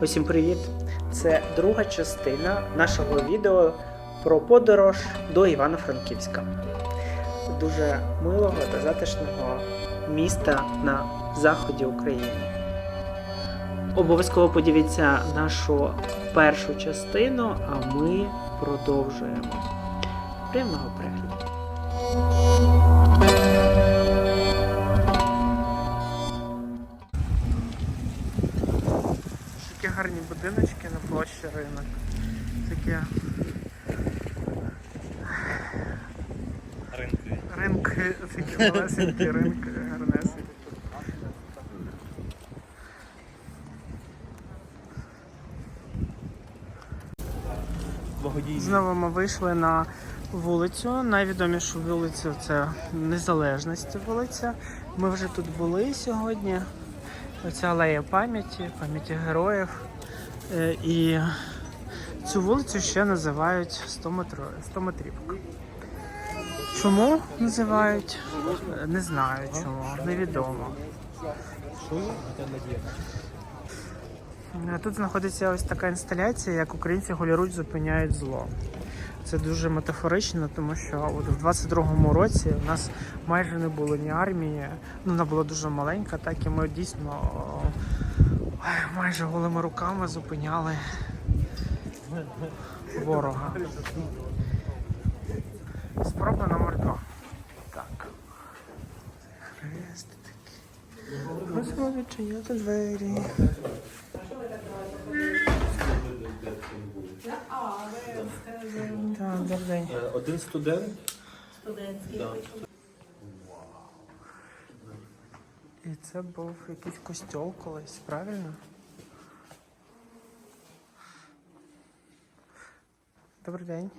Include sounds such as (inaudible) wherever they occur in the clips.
Усім привіт! Це друга частина нашого відео про подорож до Івано-Франківська. Дуже милого та затишного міста на заході України. Обов'язково подивіться нашу першу частину, а ми продовжуємо. Приємного перегляду! Малесенькі ринки, гарнесенькі. Благодійні. Знову ми вийшли на вулицю. Найвідомішу вулицю це Незалежності вулиця. Ми вже тут були сьогодні. Оця алея пам'яті, пам'яті героїв. Е, І цю вулицю ще називають 100 метро, 100 метрівка. Чому називають? Не знаю чому, невідомо. Тут знаходиться ось така інсталяція, як українці голіруч зупиняють зло. Це дуже метафорично, тому що от в 22-му році у нас майже не було ні армії, ну вона була дуже маленька, так і ми дійсно майже голими руками зупиняли ворога. Спроба номер два. Так. Хрестик. Ось відчиняти двері. Так, добрий день. Е, Один студент. І це був якийсь костьол колись, правильно? Добрий день.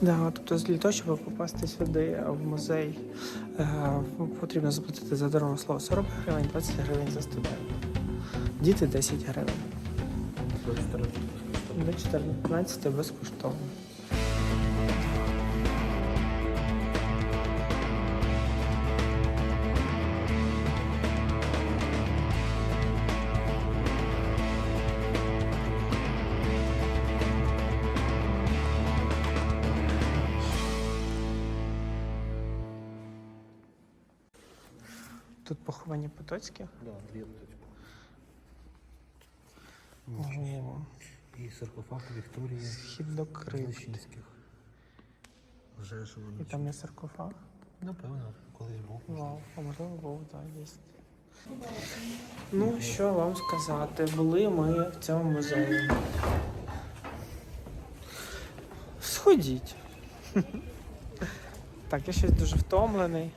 Да, тобто для того, щоб попасти сюди в музей, е, потрібно заплатити за дорослого 40 гривень, 20 гривень за студента. Діти 10 гривень. До 14 безкоштовно. Тут поховані Потоцькі. Да, дві. Ого. І саркофаг Вікторії Схід до крипти. Вже ж І там є саркофаг. Напевно, колись був. Вау, а можливо був, так, є. Ну, що вам сказати, були ми в цьому музеї. Сходіть. (laughs) Так, я щось дуже втомлений.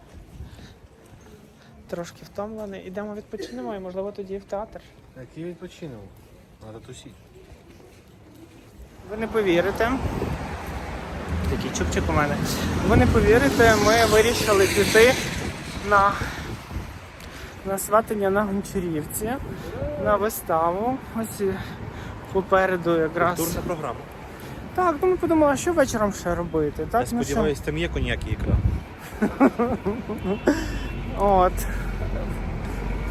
Трошки втомлений. Ідемо відпочинемо і, можливо, тоді в театр. Який відпочинок? Надо тусити. Ви не повірите. Такий чубчик у мене. Ви не повірите, ми вирішили піти на, на сватання на Гончарівці, на виставу. Ось попереду якраз. Культурна програма. Так, ну ми подумали, що вечором ще робити. Так, Я ну, сподіваюсь, там є коньяк і ікра. (laughs) От.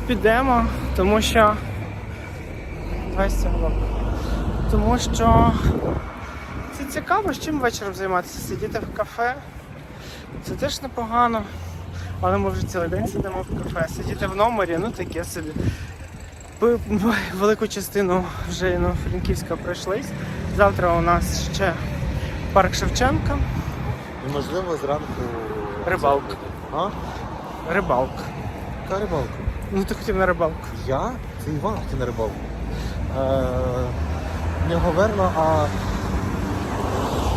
Підемо, тому що. Цього. Тому що це цікаво, з чим вечором займатися. Сидіти в кафе. Це теж непогано. Але ми вже цілий день сидимо в кафе. Сидіти в номері, ну таке собі. Велику частину вже ну, Франківська пройшлись. Завтра у нас ще парк Шевченка, І можливо зранку. рибалка. А? Рибалка. Яка рибалка? Ну ти хотів на рибалку. Я? Це Іван хотів на рибалку. Е, не Говерно, а.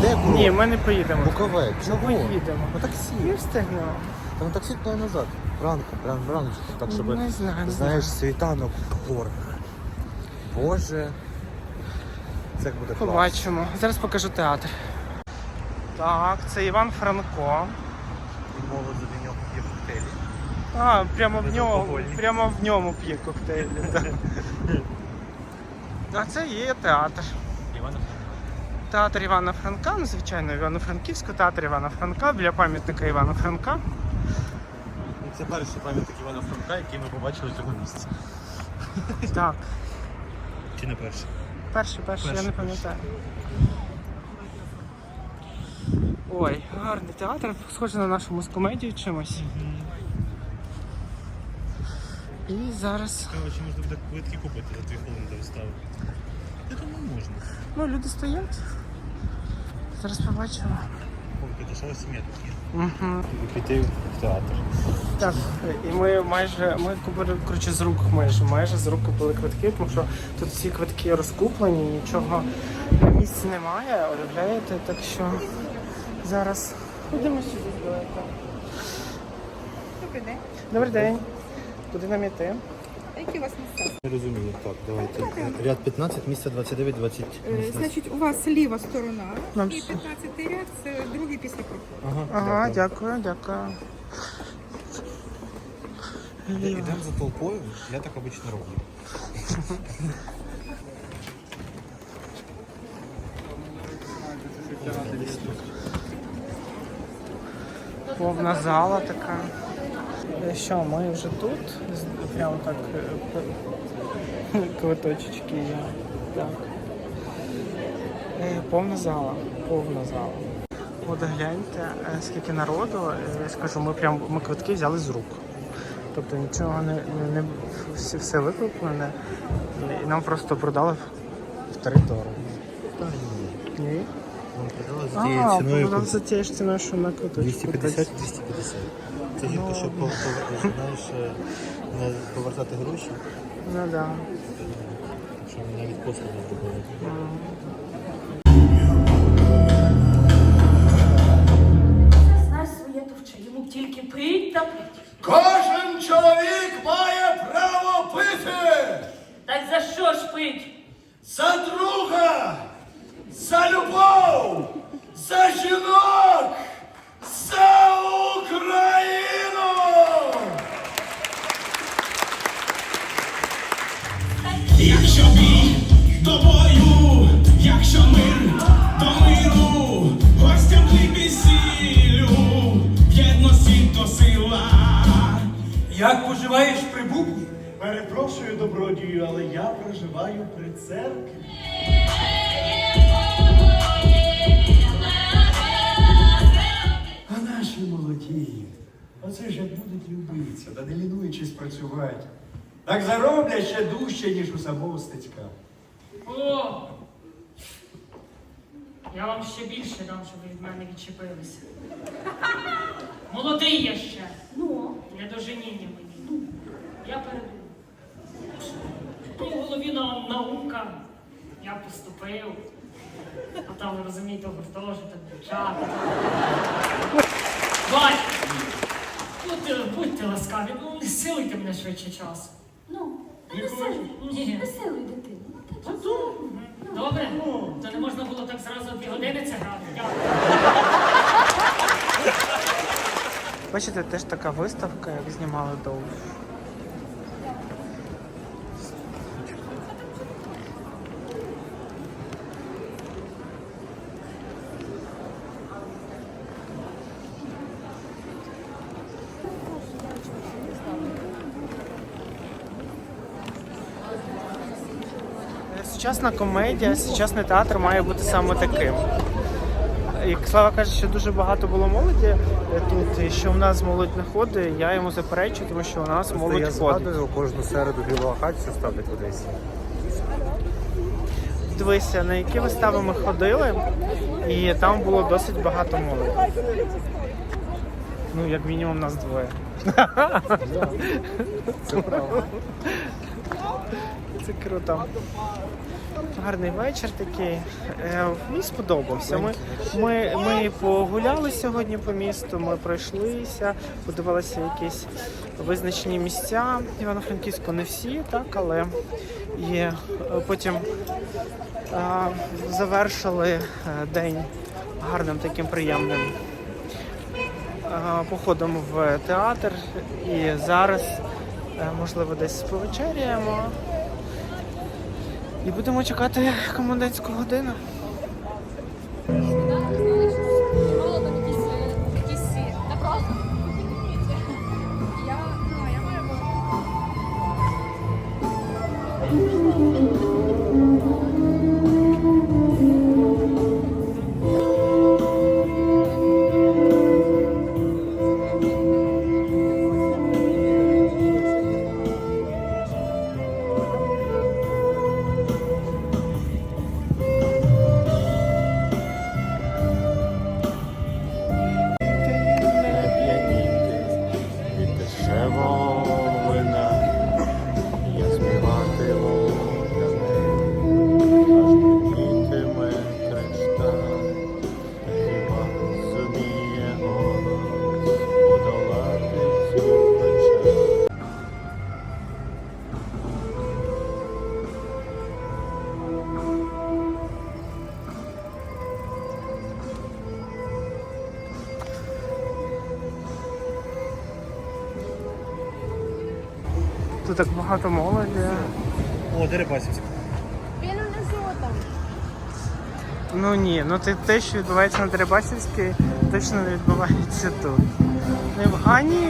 Де було? Ні, ми не поїдемо. Буковель. Чого? Ми Поїдемо. На таксі. Не встигнемо. Та на таксі туди назад. Ранку, прям раночку, так, щоб, Не знаю, не знаєш, світанок в. Боже. Це як буде клас. Побачимо. Зараз покажу театр. Так, це Іван Франко. Молодь за нього п'є коктейлі. А, прямо в нього, Безалкогольні. прямо в ньому п'є коктейлі. (laughs) А це є театр. Івана Театр Івана Франка, ну, звичайно, Івано-Франківський театр Івана Франка біля пам'ятника Івана Франка. Це перший пам'ятник Івана Франка, який ми побачили в цьому місці. Так, Чи не перший? перший, перший, я Перший, не пам'ятаю. Ой, гарний театр, схожий на нашу мускомедію чимось. І зараз Цікаво, чи можна буде квитки купити за дві хвилини до вистави? Я думаю, можна. ну, люди стоять. Зараз побачимо. Дешева сім'я тут є. Угу. Піти в театр. Так, і ми майже ми купили коротше з рук майже майже з рук купили квитки, тому що тут всі квитки розкуплені, нічого на місці немає, уявляєте, так що зараз ходимо сюди далеко. Добрий день. Добрий день. Куди нам іти? А які у вас місця? Не розумію, так, давайте. Ряд 15, місце 29, 20. Е, Значить, у вас ліва сторона Нам і с- 15 ряд це другий після проходу. Ага, Ага, дякую, дякую. Йдемо за толпою, я так обично роблю. Повна зала така. Що, ми вже тут? Прямо так е, (laughs) квиточечки є. Так. Е, Повна зала. Повна зала. От гляньте, е, скільки народу. Я скажу, ми прям ми квитки взяли з рук. Тобто нічого не, не, не все, все викуплене. І нам просто продали втори дорого. Та ні. Ні? Вам продали за тією ціною за тією ж ціною, що на квиточку. 250 250. Це тільки, Ну. щоб знаєш, е, не повертати гроші, Ну так. Да. щоб навіть послуги зробили. Знай своє товче, йому тільки пить та пить. Кожен чоловік має право пити Так за що ж пить? за друга, за любов, за жінок, за добродію, але я проживаю при церкві. А наші молоді, оце ж як будуть любитися, та не лінуючись працювати. Так зароблять ще дужче, ніж у самого стецька. О! Я вам ще більше дам, щоб ви від мене відчепилися. Молодий я ще. Ну, не до женіння мені. Ну, я перейду. Ну, в голові на, наука. Я поступив. А там, ви розумієте, гуртожиток, дівчата. Батько! Будьте, будьте ласкаві, ну не силуйте мене швидше часу. Ну, та Не веселуй, хочу. Ні. веселуй дитину. Ну, та Та ну, Добре? То не можна було так зразу дві години це грати. Дякую. Бачите, теж така виставка, як знімали довго. Сучасна комедія, сучасний театр має бути саме таким. Як Слава каже, що дуже багато було молоді тут, і що в нас молодь не ходить, я йому заперечую, тому що у нас молодь я ходить. згадую кожну середу білого хатцю ставлять в Одесі. Дивися, на які вистави ми ходили, і там було досить багато молоді. Ну, як мінімум, нас двоє. Це правда. Це круто. Гарний вечір такий. Е, Мені сподобався. Ми, ми, ми погуляли сьогодні по місту, ми пройшлися, подивилися якісь визначені місця. Івано-Франківську не всі, так, але є. Потім е, завершили е, день гарним таким приємним е, походом в театр. І зараз, можливо, десь повечеряємо. І будемо чекати комендантську годину. Тут так багато молоді. О, Дерибасівська. Ну ні, ну те, те, що відбувається на Дерибасівській, точно не відбувається тут. Не в- А ні.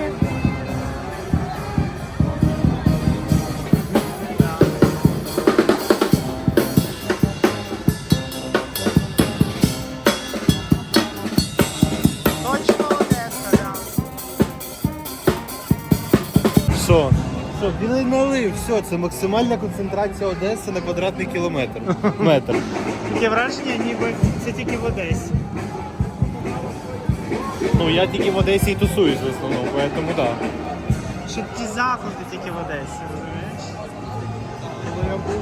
Що, білий налив, все, це максимальна концентрація Одеси на квадратний кілометр. (laughs) Метр. Таке враження, ніби це тільки в Одесі. Ну, я тільки в Одесі і тусуюсь в основному, поэтому да. Що ті заходи тільки в Одесі, розумієш? Коли я був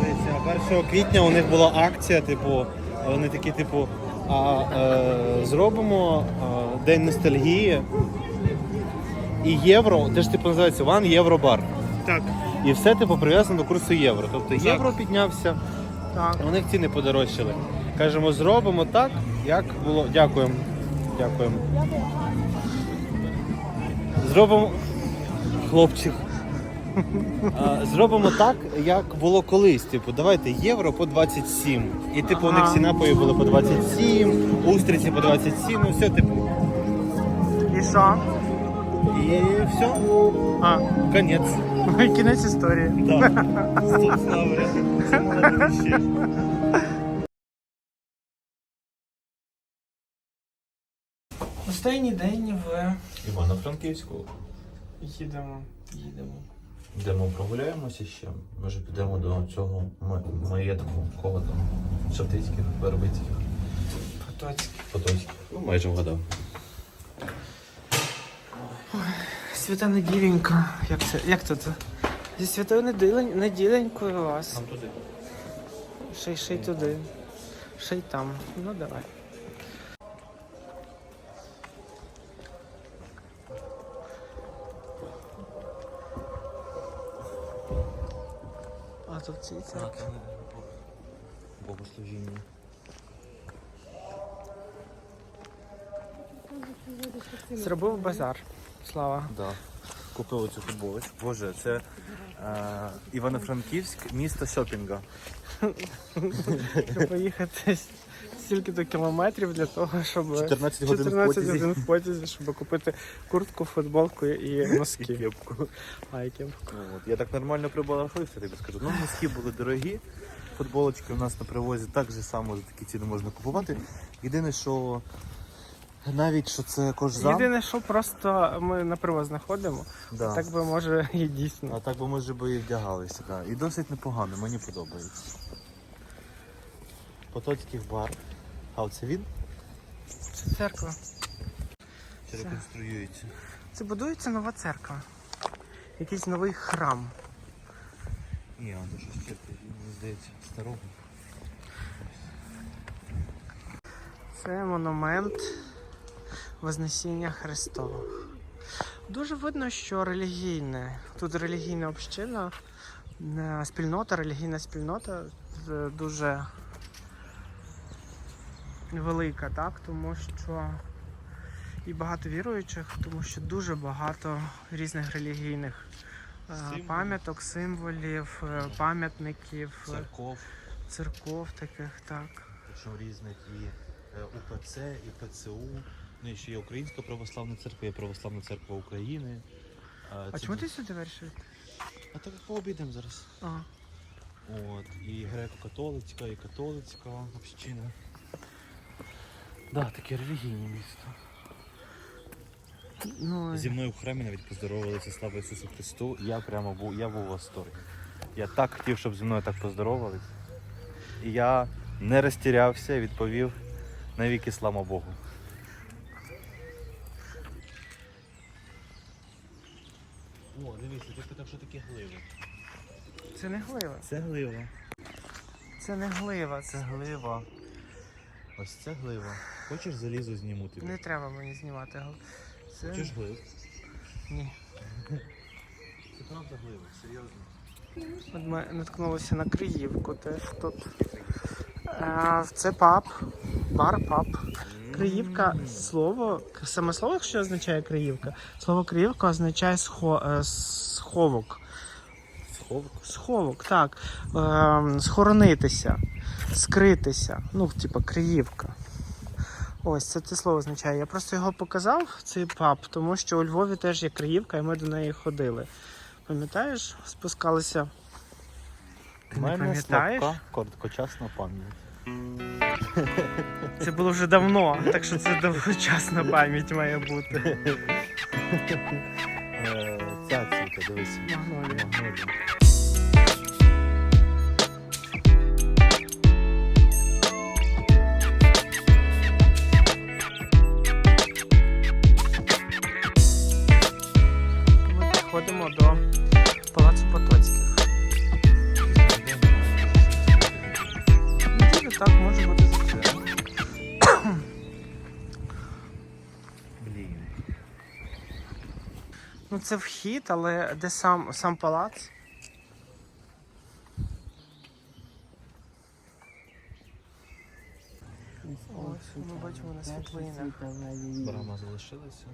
Дивіться, 1 квітня у них була акція, типу, вони такі, типу, а, е, зробимо е, День ностальгії і євро, де ж типу називається One Євро Бар. Так, І все типу прив'язано до курсу євро. Тобто євро піднявся, так. у них ціни подорожчали. Кажемо, зробимо так, як було. Дякуємо. Дякуємо. Зробимо. Хлопчик. (laughs) Зробимо так, як було колись. Типу, давайте євро по 27. І типу у них Ага. всі напої були по 27, устриці по 27, ну все, типу. І що? І все, А, конець. (laughs) кінець історії. Да. (laughs) Останній день в Івано-Франківську. їдемо. Їдемо. Йдемо прогуляємося ще. Може підемо до цього ма- маєтку, кого там, Шептицьких, Вербицьких, Потоцький. Потоцьких. Ну, майже вгадав. Свята неділенька. Як це? Як це? це? Зі святою неділень, неділенькою вас. Нам туди. Ще й ще й туди. Ще й там. Ну давай. А тут ці церкви. Богослужіння. Зробив базар. Слава. Да. Купив оцю футболочку. Боже, це е, Івано-Франківськ, місто шопінга. Поїхати стільки до кілометрів для того, щоб 14 годин в 14 потязі. годин в потязі, щоб купити куртку, футболку і носки. І кепку. А, і кепку. Ну, от. Я так нормально прибалахлився, тобі скажу. Ну, носки були дорогі, футболочки у нас на привозі так же само за такі ціни можна купувати. Єдине, що навіть що це кожзам, Єдине, що просто ми на привоз знаходимо, да. так би може і дійсно. а так би може би і вдягалися. Да. І досить непогано, мені подобається. Потоцький бар. А оце він? Це церква. Чи реконструюється? Це будується нова церква. Якийсь новий храм. Ні, а то щось ще, мені здається, старого. Це монумент Вознесіння Христового. Дуже видно, що релігійне. Тут релігійна община, е, спільнота, релігійна спільнота е, дуже велика, так? Тому що і багато віруючих, тому що дуже багато різних релігійних е, пам'яток, символів, пам'ятників, Церков, церков таких, так. причому різних і УПЦ, і ПЦУ. Ну і ще є Українська православна церква, є Православна церква України. Е, А це чому ти сюди вирішив? А так пообідаємо зараз. А. От, і греко-католицька, і католицька община. Да, таке релігійне місто. Ну, Зі мною в храмі навіть поздоровалися, слава Ісусу Христу. Я прямо був, я був у восторгі. Я так хотів, щоб зі мною так поздоровались. І я не розтірявся і відповів навіки слава Богу. Дивіться, ти питав, що таке гливи. це не глива. Це глива. Це не глива. Це глива. Ось це глива. Хочеш залізо зніму тобі? Не треба мені знімати гл- Це... Хочеш глив? Ні. (laughs) Це правда глива, серйозно. Ми наткнулися на Криївку теж тут. Е, Це паб, бар паб. Криївка слово, саме слово, що означає Криївка, слово Криївка означає схо, е, сховок. Сховок. Сховок, так. Е, схоронитися, скритися. Ну, типа Криївка. Ось це це слово означає. Я просто його показав, цей паб, тому що у Львові теж є Криївка, і ми до неї ходили. Пам'ятаєш, спускалися. Ти не пам'ятаєш? короткочасна пам'ять. Це було вже давно, так що це довгочасна пам'ять має бути. Е, Ця цвіта, дивись. Магнолія. Магнолія. Ми підходимо до так може бути закрито. Блін. Ну це вхід, але де сам, сам палац? Ось ми бачимо на світлинах. Брама залишилася.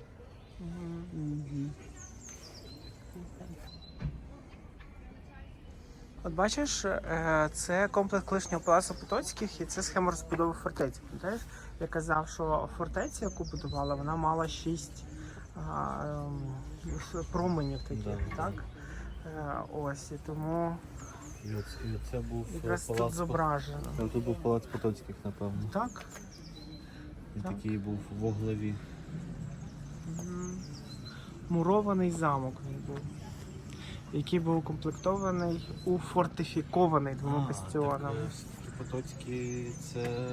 От бачиш, е, це комплекс колишнього палацу Потоцьких і це схема розбудови фортеці. Пам'ятаєш? Я казав, що фортеця, яку будувала, вона мала шість а, ем, променів таких, Да. так? Е, Ось, і тому І, оце, і оце був е, якраз тут палац. зображено. Тут був палац Потоцьких, напевно. Так? Він Так. такий був в оглаві. Мгм. Мурований замок він був, який був укомплектований, уфортифікований двома бастіонами. Е, Потоцькі це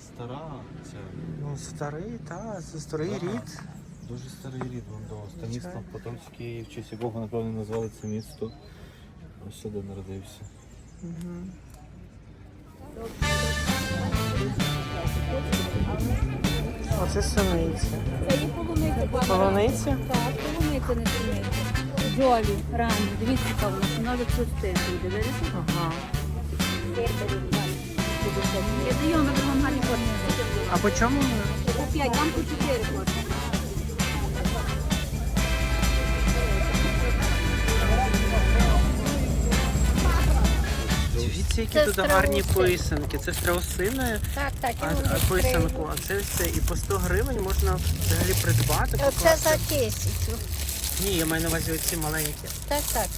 стара, це Ну, старий, так, це старий Ага. рід. дуже старий рід вам до Станіслав Потоцький, в честь якого, напевно, назвали це місто. Ось сюди народився. Мгм. Оце суниці. Це є полуниця. Полуниця? Так, полуниця не суниця. Джолі, ранні. Дивіться, яка вона, що нові пластинки. Дивилися? Ага. Я даю на другому гарні кошти. А по чому? По 5, там по 4 кошти. Дивіться, які Це тут гарні писанки. Це страусини, Так, так, а, а писанку. А це все. І по 100 гривень можна взагалі придбати. Оце за тисячу. Ні, я маю на увазі оці маленькі. Так, так.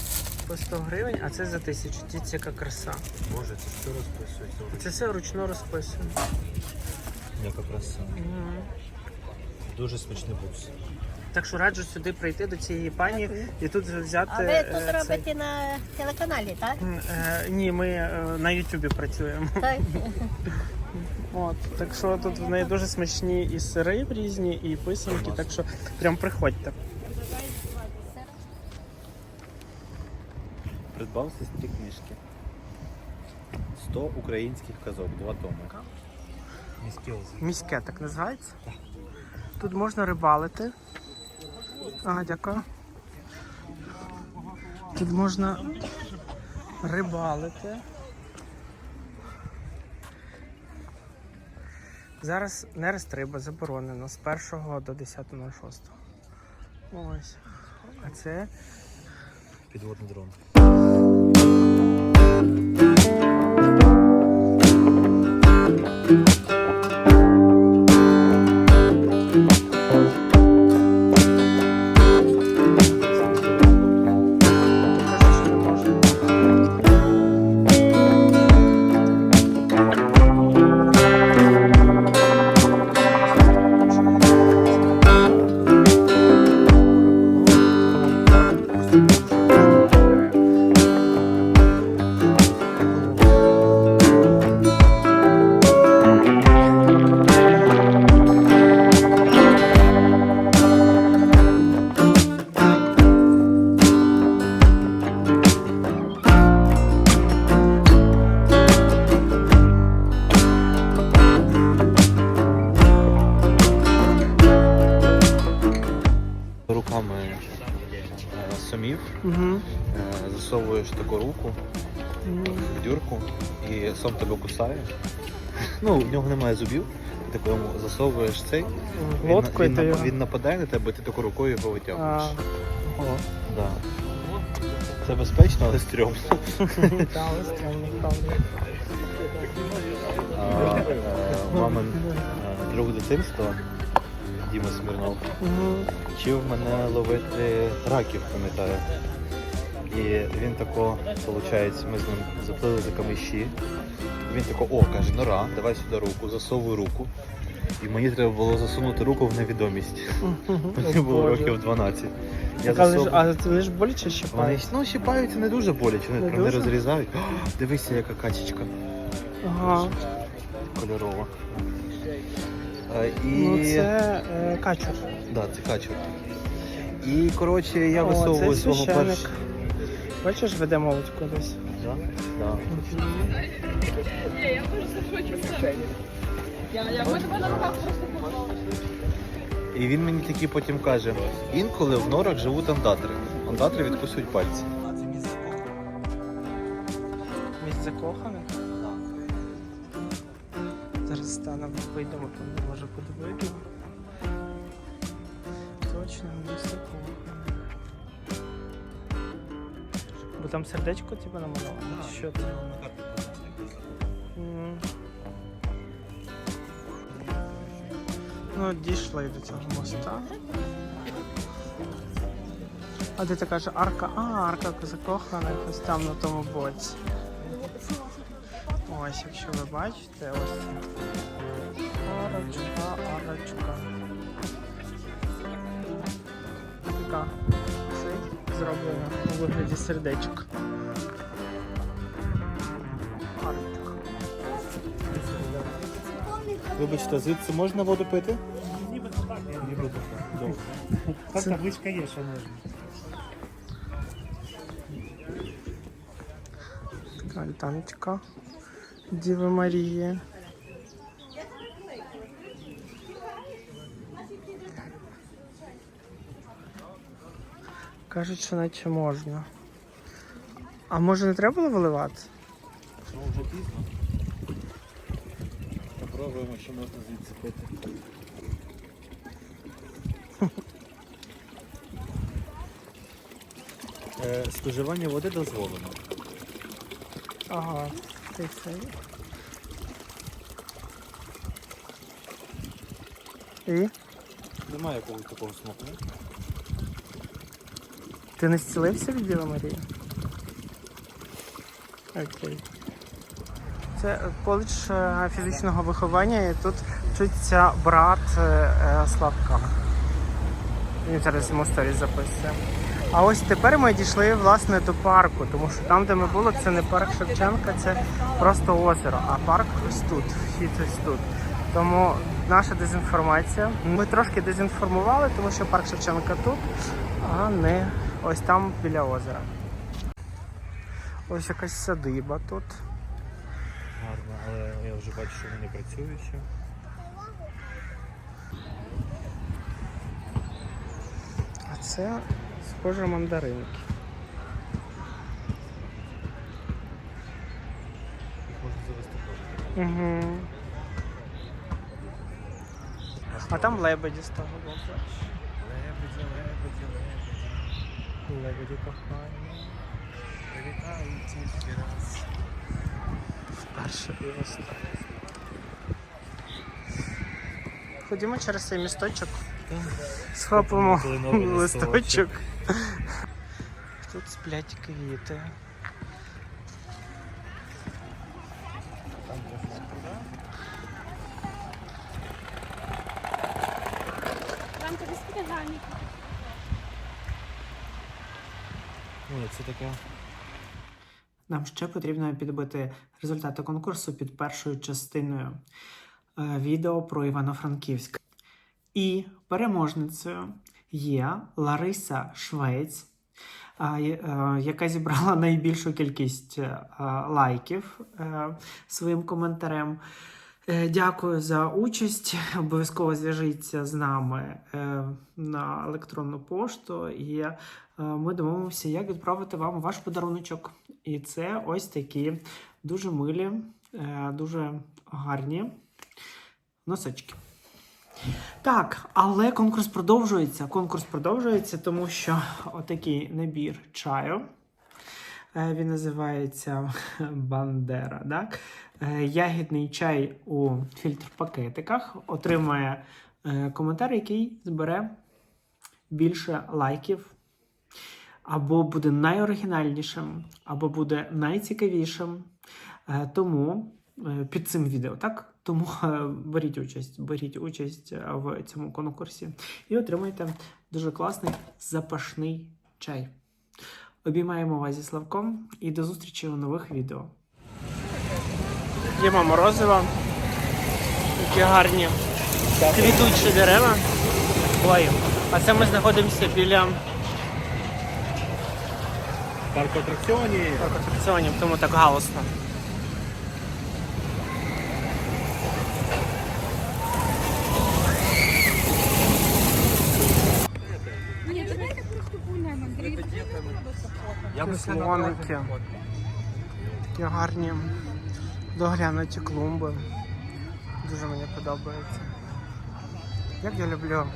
По 100 гривень, а це за тисячу. Дивіться, яка краса. Боже, це все розписується. Це все вручну розписано. Яка краса. Мгм. Дуже смачний букс. Так що раджу сюди прийти до цієї пані і тут взяти. А ви е, тут цей- на телеканалі, так? Е, Ні, ми е, на Ютубі працюємо. Так. (laughs) От, так що тут в неї дуже смачні і сири різні, і писанки, так що прям приходьте. Придбав сестрі книжки. 100 українських казок, два томи. Міське так називається. Тут можна рибалити. Ага, дяка. Тут можна рибалити. Зараз нерест риба заборонено з 1 до 10.06. Ось. А це Підводний дрон. Сомів, Угу. е, засовуєш таку руку в дюрку і сом тебе кусає. Ну, в нього немає зубів, ти таку йому засовуєш цей, він, він, його. він нападає на тебе, ти таку рукою його витягуєш. А, Да. Це безпечно, але стрьомно. (laughs) А, е, Мамин е, друг дитинства, Діма Смірнов, вчив мене ловити раків, пам'ятаю. І він тако, виходить, ми з ним заплили за камиші. Він тако, о, каже, нора, давай сюди руку, засовуй руку. І мені треба було засунути руку в невідомість. (laughs) Мені було років 12. Я Так, але засовую- а вони ж боляче Вони ну, щипаються не дуже боляче, вони Не прям не дуже? розрізають. О, дивися, яка качечка Ага. кольорова. І... Ну це е, качур. Да, це качур. І коротше я О, висовую це свого священик. першого. Бачиш, веде молодьку десь. Да? Да. І він мені таки потім каже: інколи в норах живуть андатри. Андатри відкусують пальці. Це Місце закоханих? Зараз станемо, вийдемо, там може куди. Точно, закоханих. Бо там сердечко типу намаловано. чи Що там? М. Ну, дійшли до цього моста. А де ти каже арка? А, арка закоханих ось там на тому боці. Ось, якщо ви бачите, ось це. Арочка, арочка. Така цей зроблена у вигляді сердечок. Арочка. Вибачте, звідси можна воду пити? Це- табличка є, що можна. Така альтаночка Діви Марії. Кажуть, що наче можна. А може не треба було виливати? Ну, вже пізно. Попробуємо, що можна звідси пити. Е, Споживання води дозволено. Ага, ти це. І? Немає якогось такого смаку. Ти не зцілився від Діви Марії? Окей. Це коледж е, фізичного виховання і тут вчиться брат е, е, Славка. Він зараз йому сторіс записує. А ось тепер ми дійшли власне до парку, тому що там, де ми були, це не парк Шевченка, це просто озеро, а парк ось тут, вхід ось тут. Тому наша дезінформація. Ми трошки дезінформували, тому що парк Шевченка тут, а не ось там біля озера. Ось якась садиба тут. Гарно, але я вже бачу, що вони працюють ще. А це схоже мандаринки. Їх можна завести. Угу. А там лебеді з того боку. Лебеді, лебеді, лебеді. Лебеді кохання. Тільки раз. Вперше і востаннє. Ходімо через цей місточок. Схопимо листочок. Тут сплять квіти. Ой, це таке. Нам ще потрібно підбити результати конкурсу під першою частиною е, відео про Івано-Франківськ. І переможницею є Лариса Швець, є- е, яка зібрала найбільшу кількість е, лайків е, своїм коментарем. Е, Дякую за участь. Обов'язково зв'яжіться з нами е, на електронну пошту, і е, ми домовимося, як відправити вам ваш подаруночок. І це ось такі дуже милі, е, дуже гарні носочки. Так, але конкурс продовжується. Конкурс продовжується, тому що отакий набір чаю. Е, Він називається Бандера. Так? Е, Ягідний чай у фільтр-пакетиках отримає е, коментар, який збере більше лайків, або буде найоригінальнішим, або буде найцікавішим. Е, Тому е, під цим відео, так? Тому е, беріть участь, беріть участь в цьому конкурсі і отримайте дуже класний запашний чай. Обіймаємо вас зі Славком і до зустрічі у нових відео. Є морозиво. Які гарні квітучі дерева. Ой, а це ми знаходимося біля Парк атракціонів. атракціонів, тому так галосно. Слоники. Такі гарні доглянуті клумби. Дуже мені подобається. Як я люблю.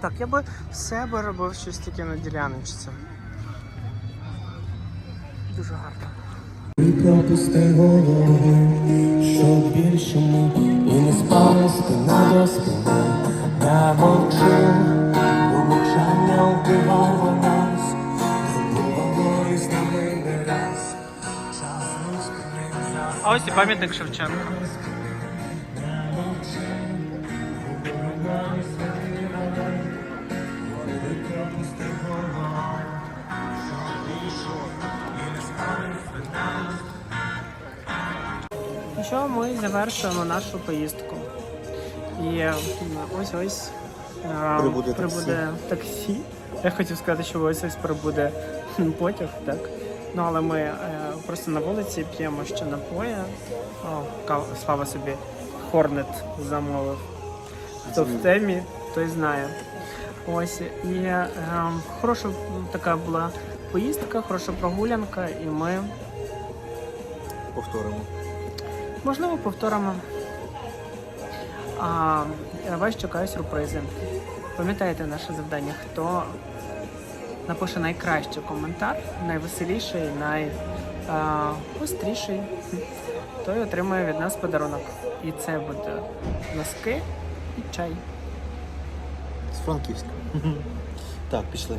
Так, я би в себе робив щось таке на діляночці. Дуже гарно. Пропусти голови, щоб більше ми і не спали спина до спини. Я мовчу, бо мовчання вбивало нас, було і з нами не раз. Час розкрив за А ось і пам'ятник Шевченка. Що ми завершуємо нашу поїздку. І е, ось ось е, Прибуде прибуде таксі. Я хотів сказати, що ось ось прибуде потяг, так? Ну але ми е, просто на вулиці п'ємо ще напої. О, Слава собі Хорнет замовив. Хто в темі, той знає. Ось і е, хороша така була поїздка, хороша прогулянка, і ми Повторимо. Можливо повторимо. А е, вас чекають сюрпризи. Пам'ятаєте наше завдання, хто напише найкращий коментар, найвеселіший, найгостріший, той отримає від нас подарунок. І це буде носки і чай. З Франківська. Так, пішли.